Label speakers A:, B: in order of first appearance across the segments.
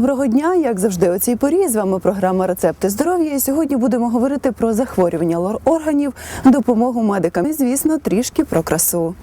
A: Доброго дня, як завжди, у цій порі з вами програма Рецепти здоров'я. І сьогодні будемо говорити про захворювання лор органів, допомогу медикам і, звісно, трішки про красу.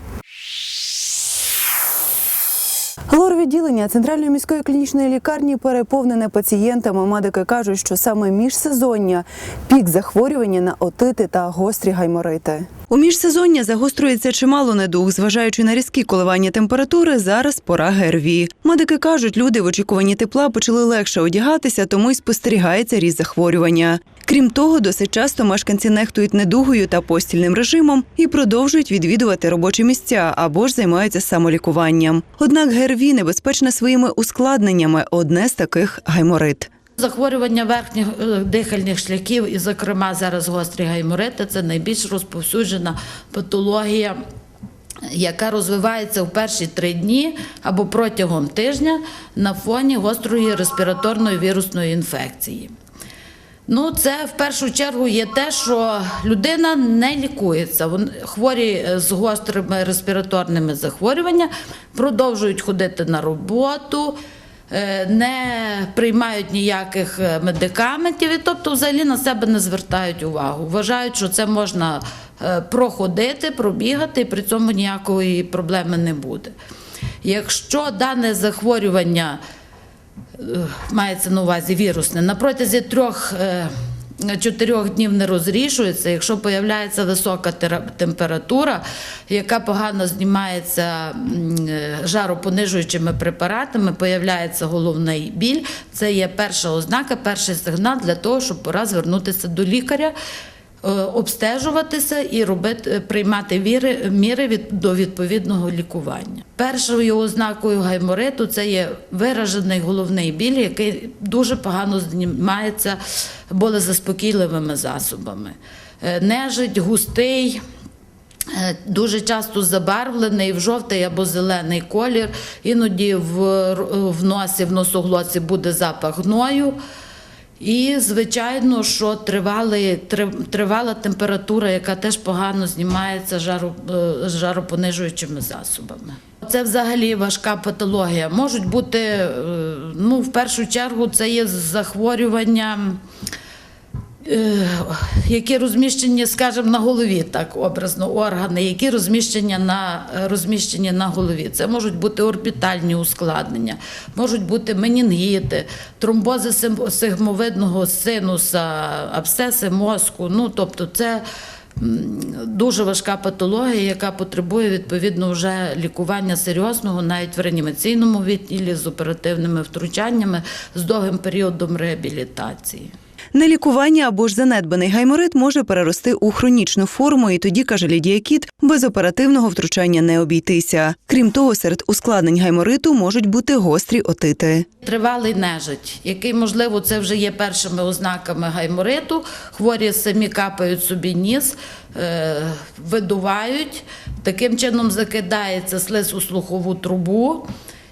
A: Лор-відділення центральної міської клінічної лікарні переповнене пацієнтами. Медики кажуть, що саме міжсезоння пік захворювання на отити та гострі гайморити. У міжсезоння загострюється чимало недуг, зважаючи на різкі коливання температури. Зараз пора ГРВІ. Медики кажуть, люди в очікуванні тепла почали легше одягатися, тому й спостерігається ріст захворювання. Крім того, досить часто мешканці нехтують недугою та постільним режимом і продовжують відвідувати робочі місця або ж займаються самолікуванням. Однак ГРВІ небезпечна своїми ускладненнями. Одне з таких гайморит.
B: Захворювання верхніх е, дихальних шляхів, і, зокрема, зараз гострі гайморити це найбільш розповсюджена патологія. Яка розвивається в перші три дні або протягом тижня на фоні гострої респіраторної вірусної інфекції. Ну, це в першу чергу є те, що людина не лікується. Хворі е, з гострими респіраторними захворюваннями продовжують ходити на роботу, е, не приймають ніяких е, медикаментів, і тобто взагалі на себе не звертають увагу. Вважають, що це можна проходити, пробігати, і при цьому ніякої проблеми не буде. Якщо дане захворювання мається на увазі вірусне, на протязі трьох. е, Чотирьох днів не розрішується, якщо появляється висока температура, яка погано знімається е, жаропонижуючими препаратами, появляється головний біль. Це є перша ознака, перший сигнал для того, щоб пора звернутися до лікаря, е, обстежуватися і робити, приймати віри, міри від, до відповідного лікування. Першою ознакою гаймориту це є виражений головний біль, який дуже погано знімається болезаспокійливими засобами. Е, Нежить, густий. Е, Дуже часто забарвлений в жовтий або зелений колір. Іноді в, в носі, в носоглотці буде запах гною. І, звичайно, що тривали, тривала температура, яка теж погано знімається жару, е, жаропонижуючими засобами. Це взагалі важка патологія. Можуть бути, е, ну, в першу чергу, це є захворювання. Е, які розміщені, скажімо, на голові, так образно, органи, які розміщені на, розміщені на голові. Це можуть бути орбітальні ускладнення, можуть бути менінгіти, тромбози сигмовидного синуса, абсцеси мозку. Ну, тобто це дуже важка патологія, яка потребує відповідно вже лікування серйозного, навіть в реанімаційному відділі з оперативними втручаннями, з довгим періодом реабілітації.
A: Нелікування або ж занедбаний гайморит може перерости у хронічну форму, і тоді, каже Лідія Кіт, без оперативного втручання не обійтися. Крім того, серед ускладнень гаймориту можуть бути гострі отити.
B: Тривалий нежить, який, можливо, це вже є першими ознаками гаймориту. Хворі самі капають собі ніс, е, видувають, таким чином закидається слиз у слухову трубу.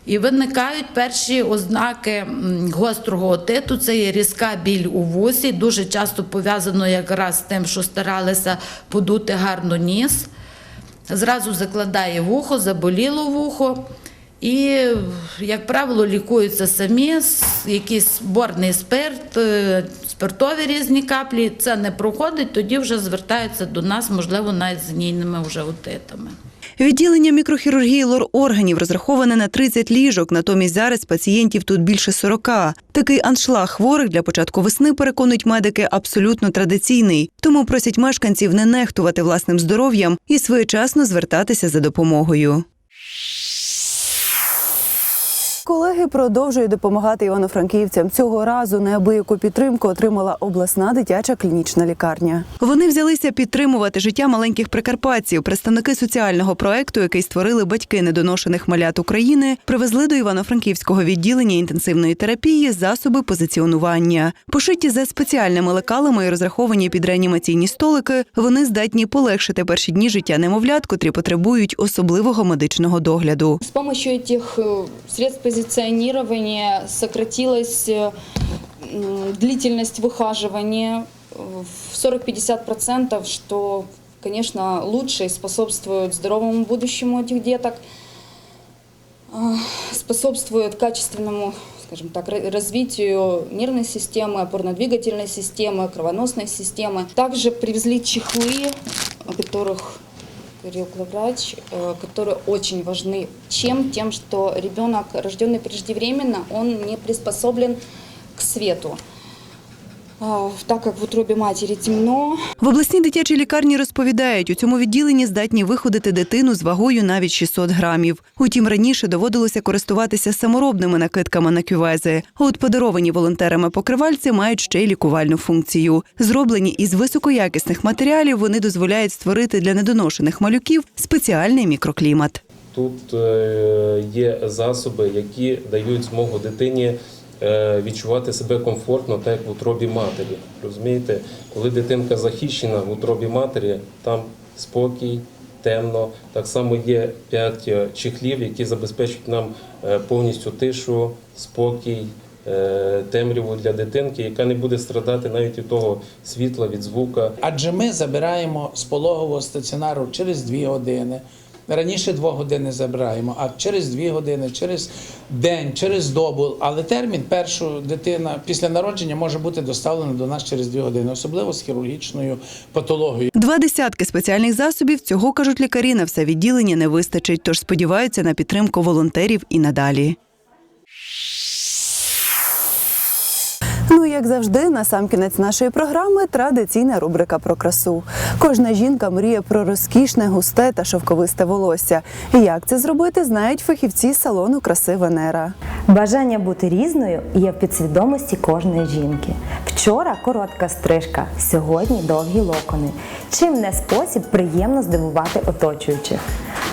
B: І виникають перші ознаки гострого отиту. Це є різка біль у вусі, дуже часто пов'язано якраз з тим, що старалися подути гарно ніс. Зразу закладає вухо, заболіло вухо. І, як правило, лікуються самі, якийсь борний спирт, е, спиртові різні каплі. Це не проходить, тоді вже звертаються до нас, можливо, навіть з гнійними вже отитами.
A: Відділення мікрохірургії лор-органів розраховане на 30 ліжок, натомість зараз пацієнтів тут більше 40. Такий аншлаг хворих для початку весни, переконують медики, абсолютно традиційний. Тому просять мешканців не нехтувати власним здоров'ям і своєчасно звертатися за допомогою. Колеги продовжують допомагати івано-франківцям. Цього разу неабияку підтримку отримала обласна дитяча клінічна лікарня. Вони взялися підтримувати життя маленьких прикарпатців. Представники соціального проекту, який створили батьки недоношених малят України, привезли до івано-франківського відділення інтенсивної терапії засоби позиціонування. Пошиті за спеціальними лекалами і розраховані під реанімаційні столики. Вони здатні полегшити перші дні життя немовлят, котрі потребують особливого медичного догляду.
C: С помощью этих э, средств позиционирования сократилась э, длительность выхаживания в 40-50%, что, конечно, лучше способствует здоровому будущему этих деток, э, способствует качественному скажем так, ра- развитию нервной системы, опорно-двигательной системы, кровоносной системы. Также привезли чехлы, о которых говорил главврач, э, которые очень важны. Чем? Тем, что ребенок, рожденный преждевременно, он не приспособлен к свету. Так как в утробе матери темно,
A: В обласній дитячій лікарні розповідають, у цьому відділенні здатні виходити дитину з вагою навіть 600 грамів. Утім, раніше доводилося користуватися саморобними накидками на кювези. А от подаровані волонтерами покривальці мають ще й лікувальну функцію. Зроблені із високоякісних матеріалів, вони дозволяють створити для недоношених малюків спеціальний мікроклімат.
D: Тут е, є засоби, які дають змогу дитині відчувати себе комфортно, так як в утробі матері. Розумієте, коли дитинка захищена в утробі матері, там спокій, темно. Так само є п'ять е, чехлів, які забезпечують нам е, повністю тишу, спокій. е, Темряву для дитинки, яка не буде страдати навіть від того світла, від звука.
E: Адже ми забираємо з пологового стаціонару через 2 години. Раніше 2 години забираємо, а через 2 години, через день, через добу. Але термін першу дитина після народження може бути доставлена до нас через 2 години, особливо з хірургічною патологією.
A: Два десятки спеціальних засобів цього кажуть лікарі на все відділення не вистачить, тож сподіваються на підтримку волонтерів і надалі. Як завжди, на сам кінець нашої програми традиційна рубрика про красу. Кожна жінка мріє про розкішне, густе та шовковисте волосся. І як це зробити, знають фахівці салону краси Венера.
F: Бажання бути різною є в підсвідомості кожної жінки. Вчора коротка стрижка, сьогодні довгі локони. Чим не спосіб приємно здивувати оточуючих.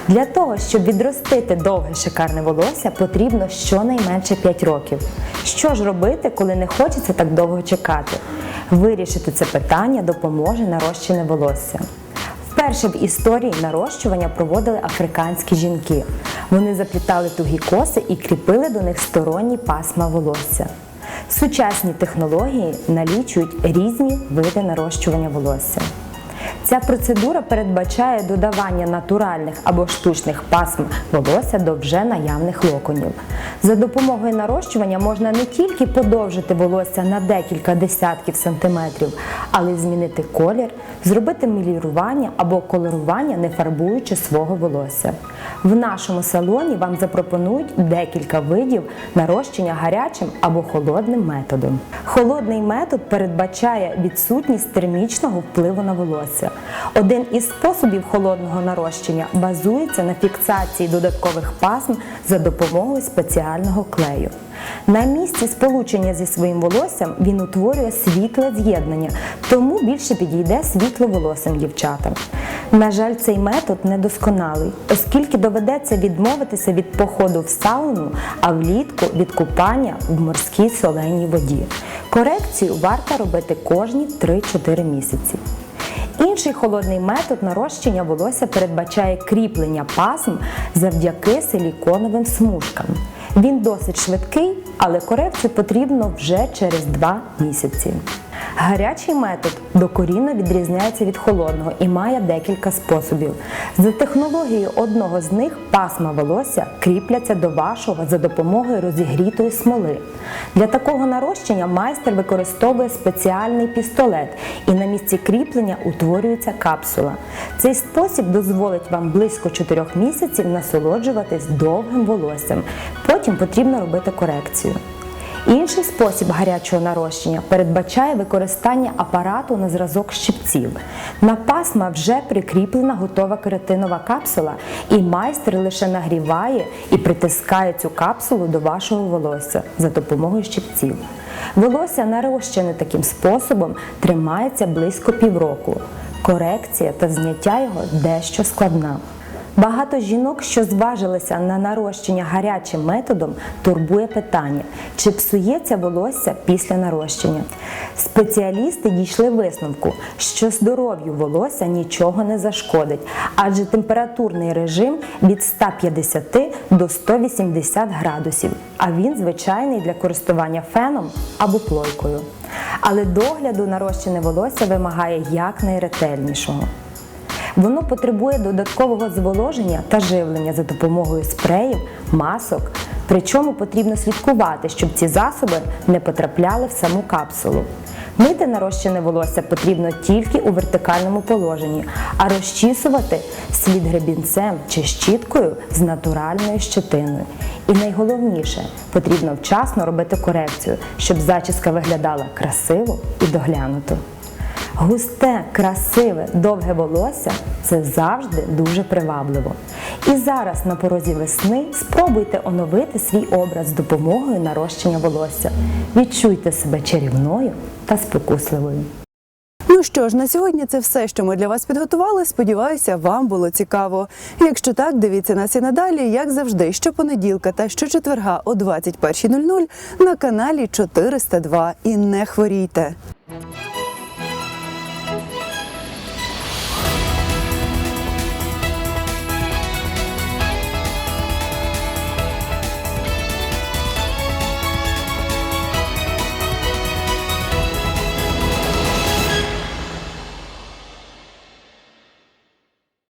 F: Для того, щоб відростити довге шикарне волосся, потрібно щонайменше 5 років. Що ж робити, коли не хочеться так довго чекати? Вирішити це питання допоможе нарощене волосся. Вперше в історії нарощування проводили африканські жінки. Вони заплітали тугі коси і кріпили до них сторонні пасма волосся. Сучасні технології налічують різні види нарощування волосся. Ця процедура передбачає додавання натуральних або штучних пасм волосся до вже наявних локонів. За допомогою нарощування можна не тільки подовжити волосся на декілька десятків сантиметрів, але й змінити колір, зробити мілірування або колорування, не фарбуючи свого волосся. В нашому салоні вам запропонують декілька видів нарощення гарячим або холодним методом. Холодний метод передбачає відсутність термічного впливу на волосся. Один із способів холодного нарощення базується на фіксації додаткових пасм за допомогою спеціального клею. На місці сполучення зі своїм волоссям він утворює світле з'єднання, тому більше підійде світловолосим дівчатам. На жаль, цей метод недосконалий, оскільки доведеться відмовитися від походу в сауну, а влітку від купання в морській соленій воді. Корекцію варто робити кожні 3-4 місяці. Інший холодний метод нарощення волосся передбачає кріплення пасм завдяки силіконовим смужкам. Він досить швидкий, але корекцію потрібно вже через 2 місяці. Гарячий метод докорінно відрізняється від холодного і має декілька способів. За технологією одного з них пасма волосся кріпляться до вашого за допомогою розігрітої смоли. Для такого нарощення майстер використовує спеціальний пістолет і на місці кріплення утворюється капсула. Цей спосіб дозволить вам близько 4 місяців насолоджуватись довгим волоссям. Потім потрібно робити корекцію. Інший спосіб гарячого нарощення передбачає використання апарату на зразок щипців. На пасма вже прикріплена готова кератинова капсула, і майстер лише нагріває і притискає цю капсулу до вашого волосся за допомогою щипців. Волосся нарощене таким способом тримається близько півроку. Корекція та зняття його дещо складна. Багато жінок, що зважилися на нарощення гарячим методом, турбує питання, чи псується волосся після нарощення. Спеціалісти дійшли висновку, що здоров'ю волосся нічого не зашкодить, адже температурний режим від 150 до 180 градусів, а він звичайний для користування феном або плойкою. Але догляду нарощене волосся вимагає якнайретельнішого. Воно потребує додаткового зволоження та живлення за допомогою спреїв, масок, Причому потрібно слідкувати, щоб ці засоби не потрапляли в саму капсулу. Мити нарощене волосся потрібно тільки у вертикальному положенні, а розчісувати слід гребінцем чи щіткою з натуральною щетиною. І найголовніше, потрібно вчасно робити корекцію, щоб зачіска виглядала красиво і доглянуто. Густе, красиве, довге волосся це завжди дуже привабливо. І зараз на порозі весни спробуйте оновити свій образ з допомогою нарощення волосся. Відчуйте себе чарівною та спокусливою.
A: Ну що ж, на сьогодні це все, що ми для вас підготували. Сподіваюся, вам було цікаво. Якщо так, дивіться нас і надалі, як завжди, щопонеділка та щочетверга о 21.00 на каналі 402. І не хворійте.